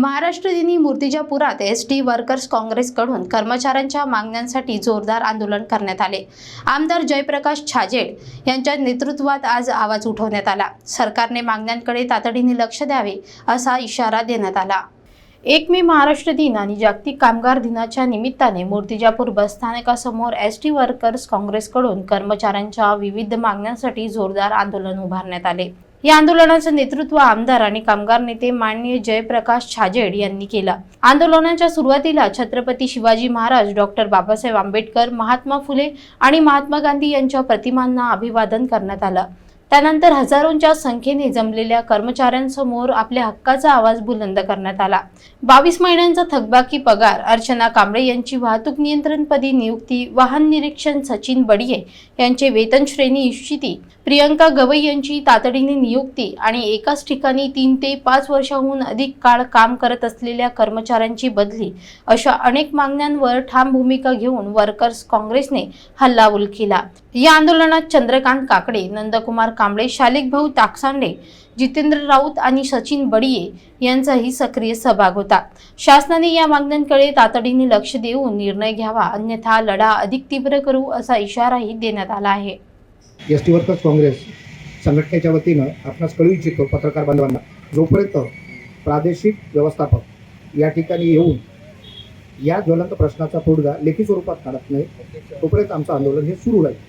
महाराष्ट्र दिनी मूर्तिजापुरात S T workers काँग्रेसकडून कर्मचाऱ्यांच्या मागण्यांसाठी जोरदार आंदोलन करण्यात आले. आमदार जयप्रकाश छाजेड यांच्या नेतृत्वात आज आवाज उठवण्यात आला. सरकारने मागण्यांकडे तातडीने लक्ष द्यावे असा इशारा देण्यात आला. एक मे महाराष्ट्र दिन आणि जागतिक कामगार दिनाच्या निमित्ताने मूर्तिजापूर बसस्थानकासमोर एस टी वर्कर्स काँग्रेसकडून कर्मचाऱ्यांच्या विविध मागण्यांसाठी जोरदार आंदोलन उभारण्यात आले. या आंदोलनाचं नेतृत्व आमदार आणि कामगार नेते माननीय जयप्रकाश छाजेड यांनी केलं. आंदोलनाच्या सुरुवातीला छत्रपती शिवाजी महाराज डॉक्टर बाबासाहेब आंबेडकर महात्मा फुले आणि महात्मा गांधी यांच्या प्रतिमांना अभिवादन करण्यात आलं. त्यानंतर हजारोंच्या संख्येने जमलेल्या कर्मचाऱ्यांसमोर आपल्या हक्काचा आवाज बुलंद करण्यात आला. बावीस महिन्यांचा थकबाकी पगार अर्चना कांबळे यांची वाहतूक नियंत्रणपदी नियुक्ती वाहन निरीक्षण सचिन बडिये यांचे वेतन श्रेणी निश्चिती प्रियंका गवई यांची तातडीने नियुक्ती आणि एकाच ठिकाणी तीन ते पाच वर्षाहून अधिक काळ काम करत असलेल्या कर्मचाऱ्यांची बदली अशा अनेक मागण्यांवर ठाम भूमिका घेऊन वर्कर्स काँग्रेसने हल्लाबोल केला. या आंदोलनात चंद्रकांत काकडे नंदकुमार कांबळे शालिक भाऊ ताकसांडे जितेंद्र राऊत आणि सचिन बडिये यांचाही सक्रिय सहभाग होता. शासनाने या मागण्यांकडे तातडीने लक्ष देऊन निर्णय घ्यावा अन्यथा लढा अधिक तीव्र करू असा इशाराही देण्यात आला आहे. एस टी वर्कर्स काँग्रेस संघटनेच्या वतीनं आपणास कळू इच्छितो पत्रकार बांधवांना जोपर्यंत प्रादेशिक व्यवस्थापक या ठिकाणी येऊन या ज्वलंत प्रश्नाचा तोडगा लेखी स्वरूपात काढत नाही तोपर्यंत आमचं आंदोलन हे सुरू राहील.